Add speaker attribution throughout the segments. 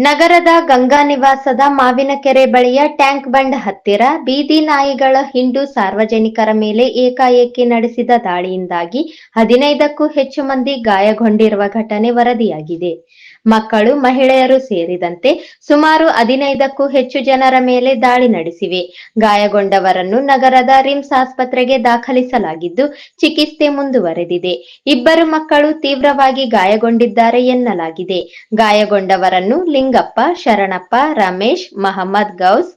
Speaker 1: ನಗರದ ಗಂಗಾ ನಿವಾಸದ ಮಾವಿನಕೆರೆ ಬಳಿಯ ಟ್ಯಾಂಕ್ ಬಂಡ್ ಹತ್ತಿರ ಬೀದಿ ನಾಯಿಗಳ ಹಿಂಡು ಸಾರ್ವಜನಿಕರ ಮೇಲೆ ಏಕಾಏಕಿ ನಡೆಸಿದ ದಾಳಿಯಿಂದಾಗಿ ಹದಿನೈದಕ್ಕೂ ಹೆಚ್ಚು ಮಂದಿ ಗಾಯಗೊಂಡಿರುವ ಘಟನೆ ವರದಿಯಾಗಿದೆ. ಮಕ್ಕಳು, ಮಹಿಳೆಯರು ಸೇರಿದಂತೆ ಸುಮಾರು ಹದಿನೈದಕ್ಕೂ ಹೆಚ್ಚು ಜನರ ಮೇಲೆ ದಾಳಿ ನಡೆಸಿವೆ. ಗಾಯಗೊಂಡವರನ್ನು ನಗರದ ರಿಮ್ಸ್ ಆಸ್ಪತ್ರೆಗೆ ದಾಖಲಿಸಲಾಗಿದ್ದು, ಚಿಕಿತ್ಸೆ ಮುಂದುವರೆದಿದೆ. ಇಬ್ಬರು ಮಕ್ಕಳು ತೀವ್ರವಾಗಿ ಗಾಯಗೊಂಡಿದ್ದಾರೆ ಎನ್ನಲಾಗಿದೆ. ಗಾಯಗೊಂಡವರನ್ನು ಲಿಂಗಪ್ಪ ಶರಣಪ್ಪ ರಮೇಶ್ ಮಹಮ್ಮದ್ ಗೌಸ್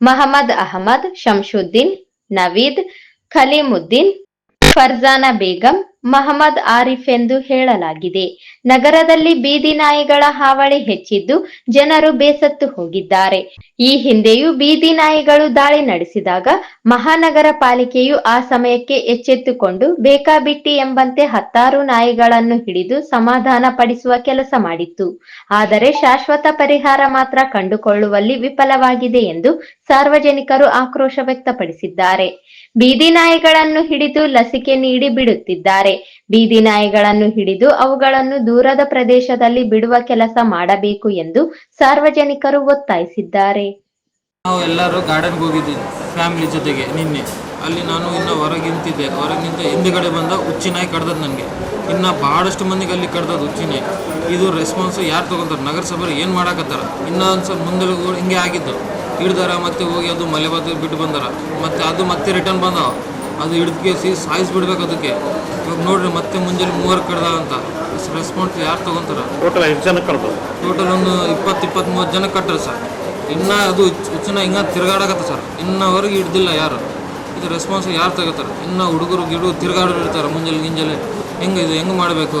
Speaker 1: ಮಹಮ್ಮದ್ ಅಹಮದ್ ಶಂಶುದ್ದೀನ್ ನವೀದ್ ಖಲೀಮುದ್ದೀನ್ ಫರ್ಜಾನಾ ಬೇಗಂ ಮಹಮ್ಮದ್ ಆರಿಫ್ ಎಂದು ಹೇಳಲಾಗಿದೆ. ನಗರದಲ್ಲಿ ಬೀದಿ ನಾಯಿಗಳ ಹಾವಳಿ ಹೆಚ್ಚಿದ್ದು ಜನರು ಬೇಸತ್ತು ಹೋಗಿದ್ದಾರೆ. ಈ ಹಿಂದೆಯೂ ಬೀದಿ ನಾಯಿಗಳು ದಾಳಿ ನಡೆಸಿದಾಗ ಮಹಾನಗರ ಪಾಲಿಕೆಯು ಆ ಸಮಯಕ್ಕೆ ಎಚ್ಚೆತ್ತುಕೊಂಡು ಬೇಕಾಬಿಟ್ಟಿ ಎಂಬಂತೆ ಹತ್ತಾರು ನಾಯಿಗಳನ್ನು ಹಿಡಿದು ಸಮಾಧಾನ ಪಡಿಸುವ ಕೆಲಸ ಮಾಡಿತ್ತು. ಆದರೆ ಶಾಶ್ವತ ಪರಿಹಾರ ಮಾತ್ರ ಕಂಡುಕೊಳ್ಳುವಲ್ಲಿ ವಿಫಲವಾಗಿದೆ ಎಂದು ಸಾರ್ವಜನಿಕರು ಆಕ್ರೋಶ ವ್ಯಕ್ತಪಡಿಸಿದ್ದಾರೆ. ಬೀದಿ ನಾಯಿಗಳನ್ನು ಹಿಡಿದು ಲಸಿಕೆ ನೀಡಿ ಬಿಡುತ್ತಿದ್ದಾರೆ. ಬೀದಿ ನಾಯಿಗಳನ್ನು ಹಿಡಿದು ಅವುಗಳನ್ನು ದೂರದ ಪ್ರದೇಶದಲ್ಲಿ ಬಿಡುವ ಕೆಲಸ ಮಾಡಬೇಕು ಎಂದು ಸಾರ್ವಜನಿಕರು ಒತ್ತಾಯಿಸಿದ್ದಾರೆ.
Speaker 2: ನಾವು ಎಲ್ಲರೂ ಗಾರ್ಡನ್ಗೆ ಹೋಗಿದ್ದೀವಿ ಫ್ಯಾಮಿಲಿ ಜೊತೆಗೆ ನಿನ್ನೆ. ಅಲ್ಲಿ ನಾನು ಇನ್ನು ಹೊರಗಿಂತಿದ್ದೆ ಹೊರಗಿಂತ ಹಿಂದುಗಡೆ ಬಂದ ಹುಚ್ಚಿನಾಯಿ ಕಡ್ದದ್ದು ನನಗೆ ಇನ್ನು ಭಾಳಷ್ಟು ಮಂದಿಗೆ ಅಲ್ಲಿ ಕಡ್ದದ್ದು ಹುಚ್ಚಿನಾಯಿ ಇದು ರೆಸ್ಪಾನ್ಸ್ ಯಾರು ತೊಗೊಂತಾರೆ ನಗರಸಭೆ ಏನು ಮಾಡಾಕತ್ತಾರ? ಇನ್ನೊಂದು ಮುಂದೆ ಹಿಂಗೆ ಆಗಿದ್ದು. ಹಿಡ್ದಾರ ಮತ್ತೆ ಹೋಗಿ ಅದು ಮಲೆ ಬಿಟ್ಟು ಬಂದಾರ. ಮತ್ತು ಅದು ಮತ್ತೆ ರಿಟರ್ನ್ ಬಂದಾವ ಅದು ಹಿಡಿದು ಕೇಸಿ ಸಾಯಿಸ್ಬಿಡ್ಬೇಕು ಅದಕ್ಕೆ. ಇವಾಗ ನೋಡ್ರಿ ಮತ್ತೆ ಮುಂಜಾನೆ ಮೂವರು ಕಡ್ದಾಗ ಅಂತ. ರೆಸ್ಪಾನ್ಸ್ ಯಾರು ತಗೊಂತಾರ?
Speaker 3: ಟೋಟಲ್ ಎಷ್ಟು ಜನ
Speaker 2: ಟೋಟಲ್ ಒಂದು ಇಪ್ಪತ್ತು ಇಪ್ಪತ್ತ್ಮೂವತ್ತು ಜನ ಕಟ್ಟರು ಸರ್ ಇನ್ನ ಅದು ಹೆಚ್ಚಿನ ಹಿಂಗ ತಿರ್ಗಾಡಕತ್ತ ಸರ್. ಇನ್ನವರೆಗೆ ಹಿಡ್ದಿಲ್ಲ ಯಾರು. ಇದು ರೆಸ್ಪಾನ್ಸ್ ಯಾರು ತಗೋತಾರೆ? ಇನ್ನು ಹುಡುಗರು ಗಿಡ ತಿರ್ಗಾಡೋರು ಇರ್ತಾರೆ ಮುಂಜಾನೆ ಗಿಂಜಲೆ ಹೆಂಗೆ ಇದು ಹೆಂಗೆ ಮಾಡಬೇಕು?